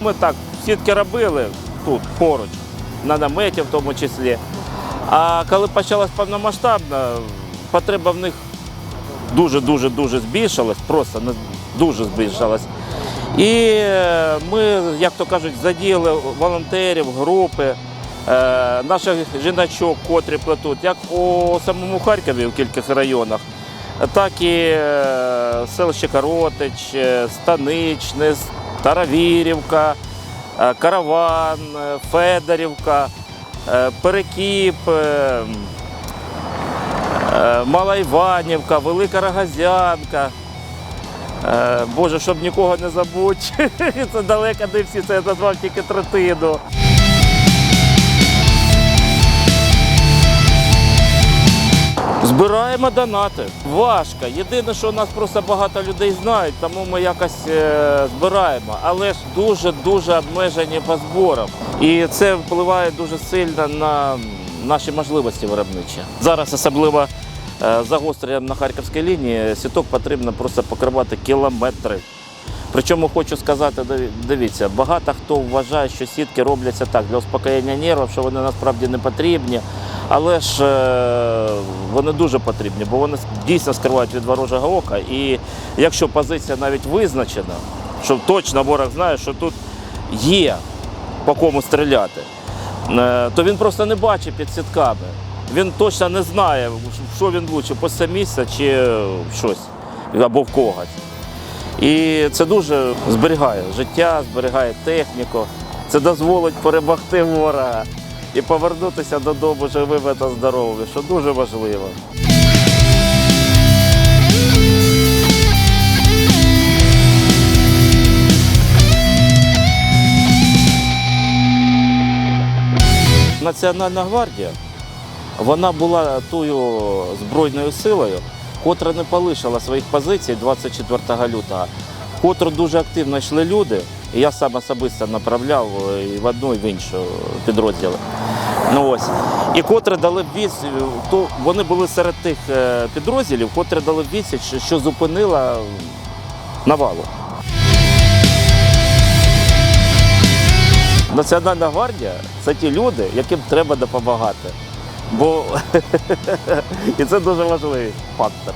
ми так сітки робили тут поруч, на наметі в тому числі. А коли почалась повномасштабна, потреба в них дуже-дуже дуже збільшилась, просто дуже збільшилась. І е, ми, як то кажуть, задіяли волонтерів, групи, е, наших жіночок, котрі плетуть, як у самому Харкові в кількох районах, так і е, селище Коротич, Станичне, Старовірівка, е, Караван, е, Федорівка, е, Перекіп. Мала Іванівка, Велика Рогазянка. Боже, щоб нікого не забути. Це далеко не всі, це я назвав тільки третину. Збираємо донати. Важко. Єдине, що нас просто багато людей знають, тому ми якось е, збираємо. Але ж дуже-дуже обмежені по зборам. І це впливає дуже сильно на наші можливості виробничі. Зараз особливо е, загостренням на харківській лінії сіток потрібно просто покривати кілометри. Причому хочу сказати, дивіться, багато хто вважає, що сітки робляться так для успокоєння нервів, що вони насправді не потрібні. Але ж е, вони дуже потрібні, бо вони дійсно скривають від ворожого ока. І якщо позиція навіть визначена, що точно ворог знає, що тут є по кому стріляти, е, то він просто не бачить під сітками. Він точно не знає, що він влучив, по це чи щось або в когось. І це дуже зберігає життя, зберігає техніку. Це дозволить перемогти ворога і повернутися додому живими та здоровими, що дуже важливо. Національна гвардія вона була тою збройною силою, котра не полишила своїх позицій 24 лютого, котру дуже активно йшли люди. Я сам особисто направляв е, і в одну, і в іншу підрозділи. Ну ось. І котре дали відсіч, то вони були серед тих е, підрозділів, котрі дали відсіч, що зупинила навалу. Національна гвардія це ті люди, яким треба допомагати. Бо і це дуже важливий фактор.